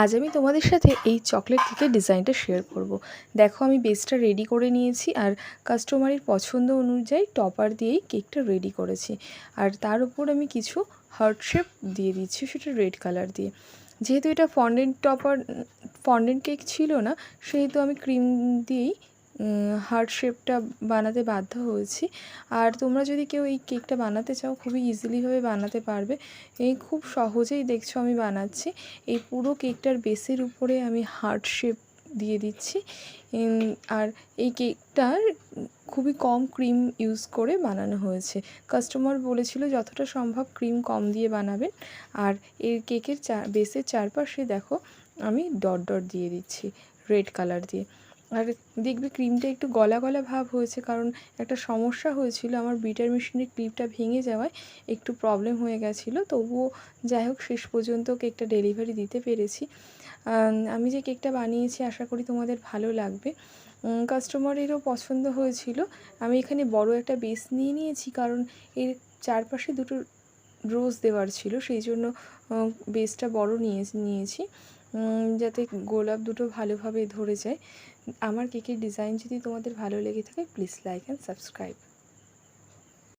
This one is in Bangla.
আজ আমি তোমাদের সাথে এই চকলেট কেকের ডিজাইনটা শেয়ার করব। দেখো, আমি বেসটা রেডি করে নিয়েছি আর কাস্টমারের পছন্দ অনুযায়ী টপার দিয়েই কেকটা রেডি করেছি আর তার উপর আমি কিছু হার্ট শেপ দিয়ে দিচ্ছি সেটা রেড কালার দিয়ে যেহেতু এটা ফন্ডেন্ট টপার ফন্ডেন্ট কেক ছিল না, সেহেতু আমি ক্রিম দিয়েই হার্ট শেপটা বানাতে বাধ্য হয়েছি। আর তোমরা যদি কেউ এই কেকটা বানাতে চাও, খুবই ইজিলিভাবে বানাতে পারবে। এই খুব সহজেই দেখছ আমি বানাচ্ছি। এই পুরো কেকটার বেসের উপরে আমি হার্ট শেপ দিয়ে দিচ্ছি। আর এই কেকটার খুবই কম ক্রিম ইউজ করে বানানো হয়েছে। কাস্টমার বলেছিল যতটা সম্ভব ক্রিম কম দিয়ে বানাবেন। আর এর কেকের চা বেসের চারপাশে দেখো, আমি ডট ডট দিয়ে দিচ্ছি রেড কালার দিয়ে। আর দেখবে ক্রিমটা একটু গলা গলা ভাব হয়েছে, কারণ একটা সমস্যা হয়েছিল, আমার বিটার মেশিনের ক্লিপটা ভেঙে যাওয়ায় একটু প্রবলেম হয়ে গেছিল, তবুও যাই হোক শেষ পর্যন্ত কেকটা ডেলিভারি দিতে পেরেছি। আমি যে কেকটা বানিয়েছি, আশা করি তোমাদের ভালো লাগবে। কাস্টমারেরও পছন্দ হয়েছিল। আমি এখানে বড় একটা বেস নিয়ে নিয়েছি, কারণ এর চারপাশে দুটো রোজ দেওয়ার ছিল, সেই জন্য বেসটা বড় নিয়ে, নিয়েছি। যাতে গোলাপ দুটো ভালোভাবে ধরে যায়। আমার কেকের ডিজাইন যদি তোমাদের ভালো লেগে থাকে প্লিজ লাইক অ্যান্ড সাবস্ক্রাইব